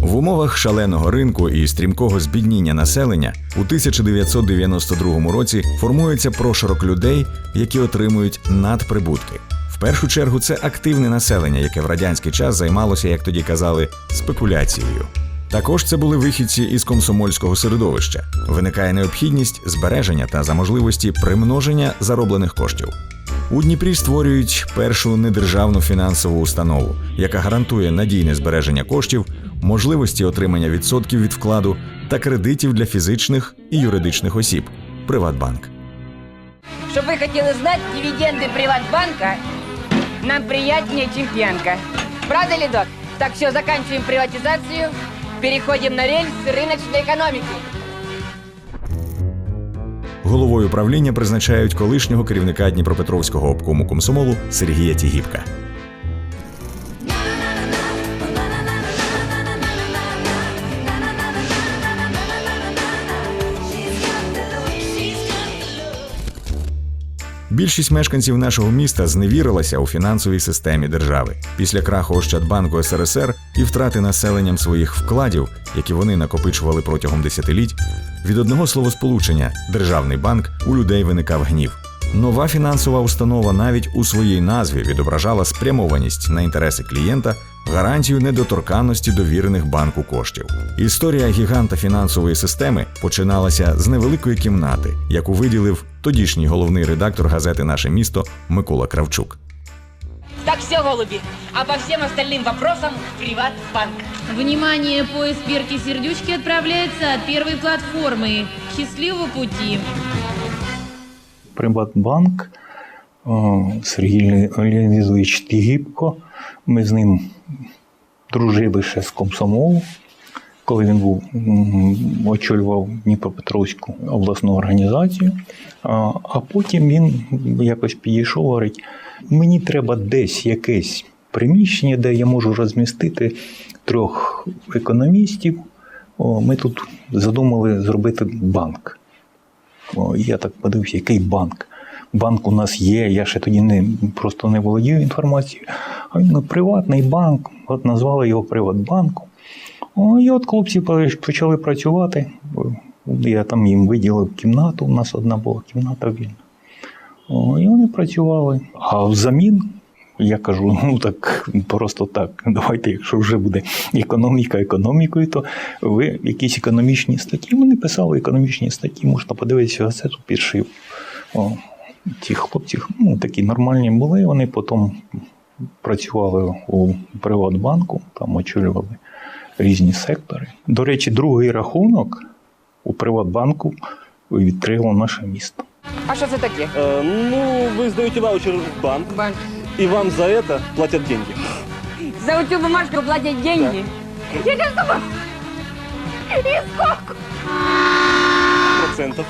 В умовах шаленого ринку і стрімкого збідніння населення у 1992 році формується прошарок людей, які отримують надприбутки. В першу чергу це активне населення, яке в радянський час займалося, як тоді казали, спекуляцією. Також це були вихідці із комсомольського середовища. Виникає необхідність збереження та за можливості примноження зароблених коштів. У Дніпрі створюють першу недержавну фінансову установу, яка гарантує надійне збереження коштів, можливості отримання відсотків від вкладу та кредитів для фізичних і юридичних осіб Приватбанк. Чтобы вы хотели знать, дивиденды Приватбанка нам приятнее, чем пьянка. Правда ли, док? Так, все, заканчиваем приватизацию, переходим на рельсы рыночной экономики. Головою правління призначають колишнього керівника Дніпропетровського обкому комсомолу Сергія Тігіпка. Більшість мешканців нашого міста зневірилася у фінансовій системі держави після краху Ощадбанку СРСР і втрати населенням своїх вкладів, які вони накопичували протягом десятиліть. Від одного словосполучення державний банк у людей виникав гнів. Нова фінансова установа навіть у своїй назві відображала спрямованість на інтереси клієнта, гарантію недоторканності довірених банку коштів. Історія гіганта фінансової системи починалася з невеликої кімнати, яку виділив тодішній головний редактор газети Наше місто Микола Кравчук. Так, все, голуби, а по всем остальным вопросам в Приватбанк. Внимание, поезд Перки Сердючки отправляется от первой платформы. Счастливого пути! Приватбанк, Сергій Леонідович Тігіпко. Ми з ним дружили ще з комсомолу, коли він був очолював Дніпропетровську обласну організацію. А, потім він якось підійшов, говорить: мені треба десь якесь приміщення, де я можу розмістити трьох економістів. Ми тут задумали зробити банк. Я так подивився, який банк. Банк у нас є, я ще тоді не, просто не володів інформацією. А він ну, приватний банк, от назвали його Приватбанком. І от хлопці почали працювати. Я там їм виділив кімнату, у нас одна була кімната вільна. І вони працювали. А взамін я кажу, ну так просто так. Давайте, якщо вже буде економіка економікою, то ви якісь економічні статті. Вони писали економічні статті, можна подивитися газету підшив. О, ті хлопці ну, такі нормальні були. Вони потім працювали у Приватбанку, там очолювали різні сектори. До речі, другий рахунок у Приватбанку відкрило наше місто. А что это такие? Э, ну, вы сдаете ваучер в банк, Банк. И вам за это платят деньги. За эту бумажку платят деньги. Я сейчас думаю, и сколько? Процентов.